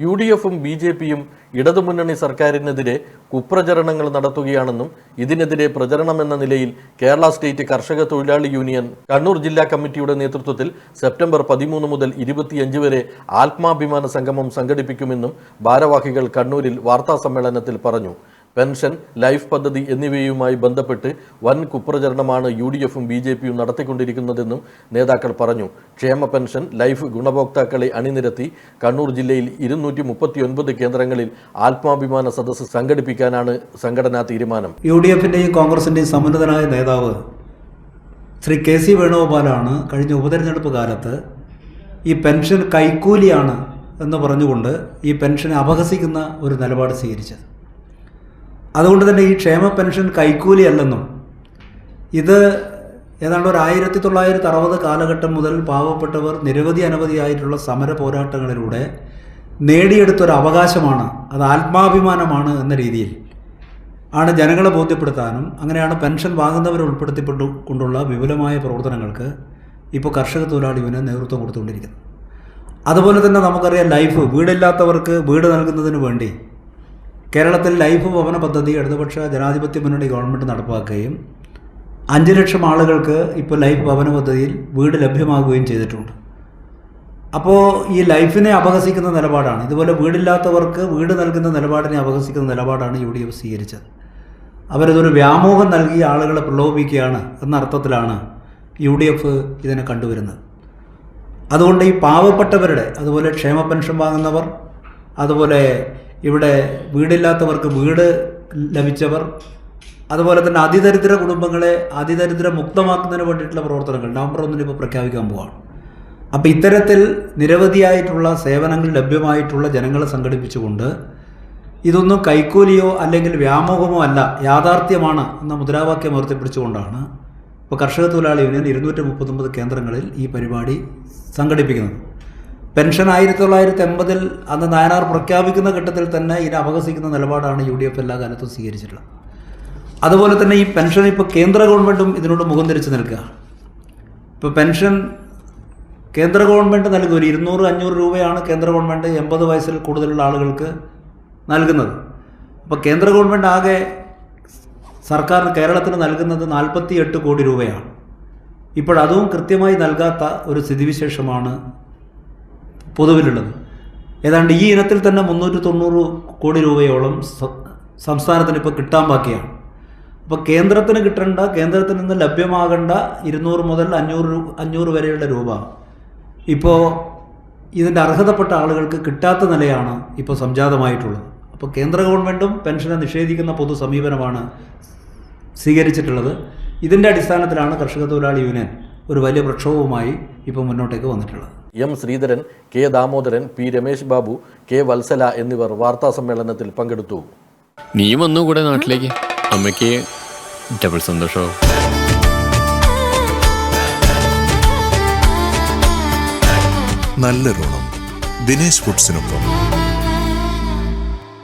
U D എഫും B J പിയും ഇടതുമുന്നണി സർക്കാരിനെതിരെ കുപ്രചരണങ്ങൾ നടത്തുകയാണെന്നും ഇതിനെതിരെ പ്രചരണമെന്ന നിലയിൽ കേരള സ്റ്റേറ്റ് കർഷക തൊഴിലാളി യൂണിയൻ കണ്ണൂർ ജില്ലാ കമ്മിറ്റിയുടെ നേതൃത്വത്തിൽ സെപ്റ്റംബർ പതിമൂന്ന് മുതൽ ഇരുപത്തിയഞ്ച് വരെ ആത്മാഭിമാന സംഗമം സംഘടിപ്പിക്കുമെന്നും ഭാരവാഹികൾ കണ്ണൂരിൽ വാർത്താ സമ്മേളനത്തിൽ പറഞ്ഞു. പെൻഷൻ ലൈഫ് പദ്ധതി എന്നിവയുമായി ബന്ധപ്പെട്ട് വൻ കുപ്രചരണമാണ് യു ഡി എഫും ബി ജെ പിയും നടത്തിക്കൊണ്ടിരിക്കുന്നതെന്നും നേതാക്കൾ പറഞ്ഞു. ക്ഷേമ പെൻഷൻ ലൈഫ് ഗുണഭോക്താക്കളെ അണിനിരത്തി കണ്ണൂർ ജില്ലയിൽ ഇരുന്നൂറ്റി മുപ്പത്തിയൊൻപത് കേന്ദ്രങ്ങളിൽ ആത്മാഭിമാന സദസ്സ് സംഘടിപ്പിക്കാനാണ് സംഘടനാ തീരുമാനം. യു ഡി എഫിന്റെയും കോൺഗ്രസിന്റെയും സമുന്നതനായ നേതാവ് ശ്രീ കെ സി വേണുഗോപാലാണ് കഴിഞ്ഞ ഉപതെരഞ്ഞെടുപ്പ് കാലത്ത് ഈ പെൻഷൻ കൈക്കൂലിയാണ് എന്ന് പറഞ്ഞുകൊണ്ട് ഈ പെൻഷനെ അപഹസിക്കുന്ന ഒരു നിലപാട് സ്വീകരിച്ചത്. അതുകൊണ്ട് തന്നെ ഈ ക്ഷേമ പെൻഷൻ കൈക്കൂലിയല്ലെന്നും ഇത് ഏതാണ്ട് ഒരു ആയിരത്തി തൊള്ളായിരത്തി അറുപത് കാലഘട്ടം മുതൽ പാവപ്പെട്ടവർ നിരവധി അനവധിയായിട്ടുള്ള സമര പോരാട്ടങ്ങളിലൂടെ നേടിയെടുത്തൊരു അവകാശമാണ് അത് ആത്മാഭിമാനമാണ് എന്ന രീതിയിൽ ആണ് ജനങ്ങളെ ബോധ്യപ്പെടുത്താനും അങ്ങനെയാണ് പെൻഷൻ വാങ്ങുന്നവരെ ഉൾപ്പെടുത്തിപ്പെട്ടു കൊണ്ടുള്ള വിപുലമായ പ്രവർത്തനങ്ങൾക്ക് ഇപ്പോൾ കർഷക തൊഴിലാളി യൂണിയൻ നേതൃത്വം കൊടുത്തുകൊണ്ടിരിക്കുന്നത് അതുപോലെ തന്നെ നമുക്കറിയാം ലൈഫ് വീടില്ലാത്തവർക്ക് വീട് നൽകുന്നതിന് വേണ്ടി കേരളത്തിൽ ലൈഫ് ഭവന പദ്ധതി ഇടതുപക്ഷ ജനാധിപത്യ മുന്നണി ഗവൺമെന്റ് നടപ്പാക്കുകയും അഞ്ച് ലക്ഷം ആളുകൾക്ക് ഇപ്പോൾ ലൈഫ് ഭവന പദ്ധതിയിൽ വീട് ലഭ്യമാകുകയും ചെയ്തിട്ടുണ്ട്. അപ്പോൾ ഈ ലൈഫിനെ അപഹസിക്കുന്ന നിലപാടാണ്. ഇതുപോലെ വീടില്ലാത്തവർക്ക് വീട് നൽകുന്ന നിലപാടിനെ അപഹസിക്കുന്ന നിലപാടാണ് യു ഡി എഫ് സ്വീകരിച്ചത്. അവരതൊരു വ്യാമോഹം നൽകി ആളുകളെ പ്രലോഭിക്കുകയാണ് എന്ന അർത്ഥത്തിലാണ് യു ഡി എഫ് ഇതിനെ കണ്ടുവരുന്നത്. അതുകൊണ്ട് ഈ പാവപ്പെട്ടവരുടെ അതുപോലെ ക്ഷേമ പെൻഷൻ വാങ്ങുന്നവർ അതുപോലെ ഇവിടെ വീടില്ലാത്തവർക്ക് വീട് ലഭിച്ചവർ അതുപോലെ തന്നെ അതിദരിദ്ര കുടുംബങ്ങളെ അതിദരിദ്ര മുക്തമാക്കുന്നതിന് വേണ്ടിയിട്ടുള്ള പ്രവർത്തനങ്ങൾ നവംബർ ഒന്നിന് ഇപ്പോൾ പ്രഖ്യാപിക്കാൻ പോവാണ്. അപ്പോൾ ഇത്തരത്തിൽ നിരവധിയായിട്ടുള്ള സേവനങ്ങൾ ലഭ്യമായിട്ടുള്ള ജനങ്ങളെ സംഘടിപ്പിച്ചുകൊണ്ട് ഇതൊന്നും കൈക്കൂലിയോ അല്ലെങ്കിൽ വ്യാമോഹമോ അല്ല യാഥാർത്ഥ്യമാണ് എന്ന മുദ്രാവാക്യം ഉയർത്തിപ്പിടിച്ചുകൊണ്ടാണ് ഇപ്പോൾ കർഷക തൊഴിലാളി യൂണിയൻ ഇരുന്നൂറ്റി മുപ്പത്തൊമ്പത് കേന്ദ്രങ്ങളിൽ ഈ പരിപാടി സംഘടിപ്പിക്കുന്നത്. പെൻഷൻ ആയിരത്തി തൊള്ളായിരത്തി എൺപതിൽ അന്ന് നായനാർ പ്രഖ്യാപിക്കുന്ന ഘട്ടത്തിൽ തന്നെ ഇതിനെ അപഹസിക്കുന്ന നിലപാടാണ് യു ഡി എഫ് എല്ലാ കാലത്തും സ്വീകരിച്ചിട്ടുള്ളത്. അതുപോലെ തന്നെ ഈ പെൻഷൻ ഇപ്പോൾ കേന്ദ്ര ഗവൺമെന്റും ഇതിനോട് മുഖം തിരിച്ച് നിൽക്കുക. ഇപ്പോൾ പെൻഷൻ കേന്ദ്ര ഗവൺമെന്റ് നൽകും ഒരു ഇരുന്നൂറ് അഞ്ഞൂറ് രൂപയാണ് കേന്ദ്ര ഗവൺമെന്റ് എൺപത് വയസ്സിൽ കൂടുതലുള്ള ആളുകൾക്ക് നൽകുന്നത്. അപ്പോൾ കേന്ദ്ര ഗവൺമെന്റ് ആകെ സർക്കാർ കേരളത്തിന് നൽകുന്നത് നാൽപ്പത്തി എട്ട് കോടി രൂപയാണ്. ഇപ്പോഴതും കൃത്യമായി നൽകാത്ത ഒരു സ്ഥിതിവിശേഷമാണ് പൊതുവിലുള്ളത്. ഏതാണ്ട് ഈ ഇനത്തിൽ തന്നെ മുന്നൂറ്റി തൊണ്ണൂറ് കോടി രൂപയോളം സംസ്ഥാനത്തിന് ഇപ്പോൾ കിട്ടാൻ ബാക്കിയാണ്. അപ്പോൾ കേന്ദ്രത്തിന് കിട്ടേണ്ട കേന്ദ്രത്തിൽ നിന്ന് ലഭ്യമാകേണ്ട ഇരുന്നൂറ് മുതൽ അഞ്ഞൂറ് അഞ്ഞൂറ് വരെയുള്ള രൂപ. ഇപ്പോൾ ഇതിന്റെ അർഹതപ്പെട്ട ആളുകൾക്ക് കിട്ടാത്ത നിലയാണ് ഇപ്പോൾ സംജാതമായിട്ടുള്ളത്. അപ്പോൾ കേന്ദ്ര ഗവൺമെന്റും പെൻഷനെ നിഷേധിക്കുന്ന പൊതു സമീപനമാണ് സ്വീകരിച്ചിട്ടുള്ളത്. ഇതിന്റെ അടിസ്ഥാനത്തിലാണ് കർഷക തൊഴിലാളി യൂണിയൻ ഒരു വലിയ പ്രക്ഷോഭവുമായി ഇപ്പോൾ മുന്നോട്ടേക്ക് വന്നിട്ടുള്ളത്. M Sreedharan K Damodaran P Ramesh Babu K Vatsala എന്നിവർ വാർത്താ സമ്മേളനത്തിൽ പങ്കെടുത്തു. നീ വന്നു കൂടെ നാട്ടിലേക്ക്? അമ്മയ്ക്ക് ഡബിൾ സന്തോഷവും നല്ലൊരോണം ദിനേശ് ഫുഡ്സിനൊപ്പം.